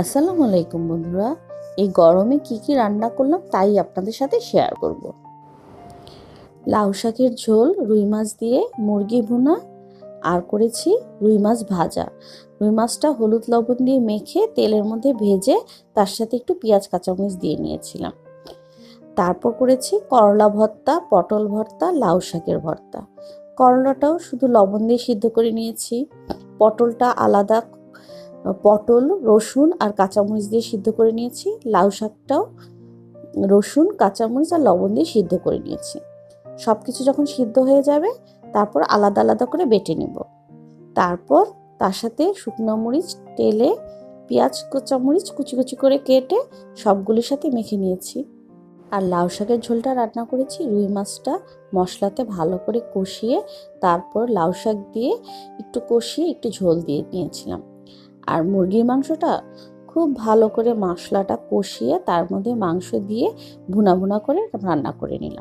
আসসালামু আলাইকুম বন্ধুরা। এই গরমে কি কি রান্না করলাম তাই আপনাদের সাথে শেয়ার করব। লাউ শাকের ঝোল, রুই মাছ দিয়ে মুরগি ভুনা, আর করেছি রুই মাছ ভাজা। রুই মাছটা হলুদ লবণ দিয়ে মেখে তেলের মধ্যে ভেজে তার সাথে একটু পেঁয়াজ, কাঁচামরিচ দিয়ে নিয়েছিলাম। তারপর করেছি করলা ভর্তা, পটল ভর্তা, লাউ শাকের ভর্তা। করলাটাও শুধু লবণ দিয়ে সিদ্ধ করে নিয়েছি। পটলটা আলাদা পটল, রসুন আর কাঁচামরিচ দিয়ে সিদ্ধ করে নিয়েছি। লাউ শাকটাও, রসুন, কাঁচামরিচ আর লবণ দিয়ে সিদ্ধ করে নিয়েছি। সব কিছু যখন সিদ্ধ হয়ে যাবে, তারপর আলাদা আলাদা করে বেটে নিব। তারপর তার সাথে শুকনো মরিচ, তেলে পেঁয়াজ কাঁচামরিচ কুচি কুচি করে কেটে সবগুলির সাথে মেখে নিয়েছি। আর লাউ শাকের ঝোলটা রান্না করেছি। রুই মাছটা মশলাতে ভালো করে কষিয়ে, তারপর লাউ শাক দিয়ে একটু কষিয়ে একটু ঝোল দিয়ে নিয়েছিলাম। আর মুরগির মাংসটা খুব ভালো করে মশলাটা কষিয়ে তার মধ্যে মাংস দিয়ে ভুনা ভুনা করে রান্না করে নিলাম।